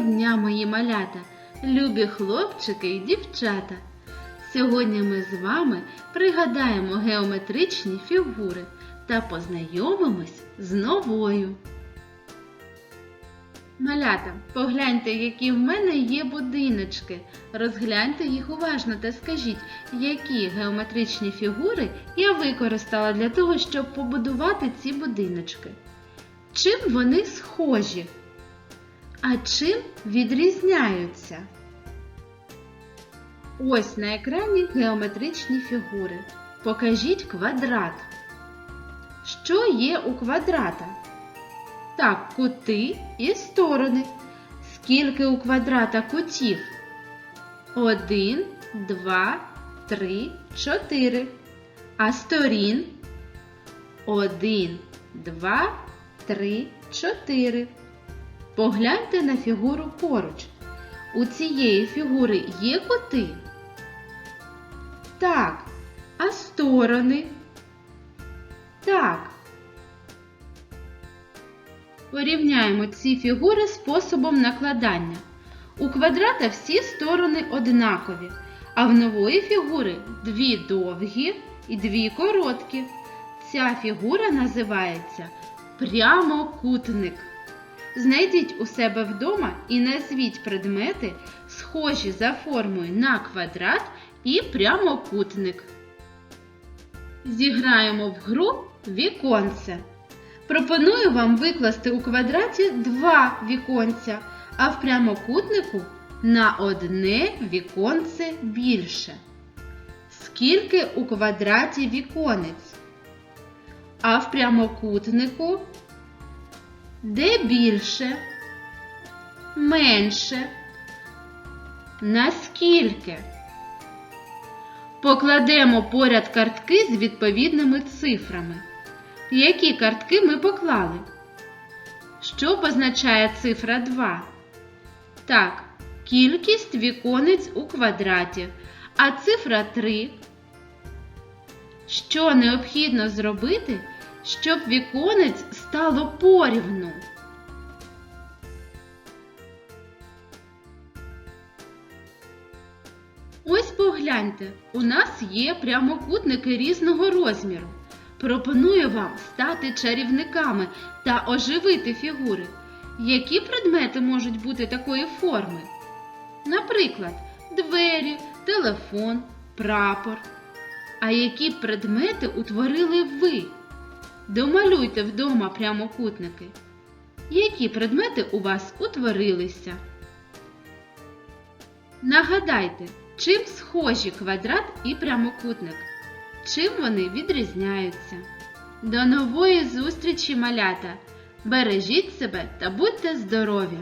дня, мої малята, любі хлопчики і дівчата. Сьогодні ми з вами пригадаємо геометричні фігури та познайомимось з новою. Малята, погляньте, які в мене є будиночки. Розгляньте їх уважно та скажіть, які геометричні фігури я використала для того, щоб побудувати ці будиночки. Чим вони схожі? А чим відрізняються? Ось на екрані геометричні фігури. Покажіть квадрат. Що є у квадрата? Так, кути і сторони. Скільки у квадрата кутів? Один, два, три, чотири. А сторін? Один, два, три, чотири. Погляньте на фігуру поруч. У цієї фігури є кути? Так. А сторони? Так. Порівняємо ці фігури способом накладання. У квадрата всі сторони однакові, а в нової фігури дві довгі і дві короткі. Ця фігура називається прямокутник. Знайдіть у себе вдома і назвіть предмети, схожі за формою на квадрат і прямокутник. Зіграємо в гру віконце. Пропоную вам викласти у квадраті два віконця, а в прямокутнику на одне віконце більше. Скільки у квадраті віконець? А в прямокутнику де більше? Менше. Наскільки? Покладемо поряд картки з відповідними цифрами. Які картки ми поклали? Що позначає цифра 2? Так, кількість віконець у квадраті. А цифра 3. Що необхідно зробити, щоб віконець стало порівну? Ось погляньте, у нас є прямокутники різного розміру. Пропоную вам стати чарівниками та оживити фігури. Які предмети можуть бути такої форми? Наприклад, двері, телефон, прапор. А які предмети утворили ви? Домалюйте вдома прямокутники. Які предмети у вас утворилися? Нагадайте, чим схожі квадрат і прямокутник? Чим вони відрізняються? До нової зустрічі, малята! Бережіть себе та будьте здорові!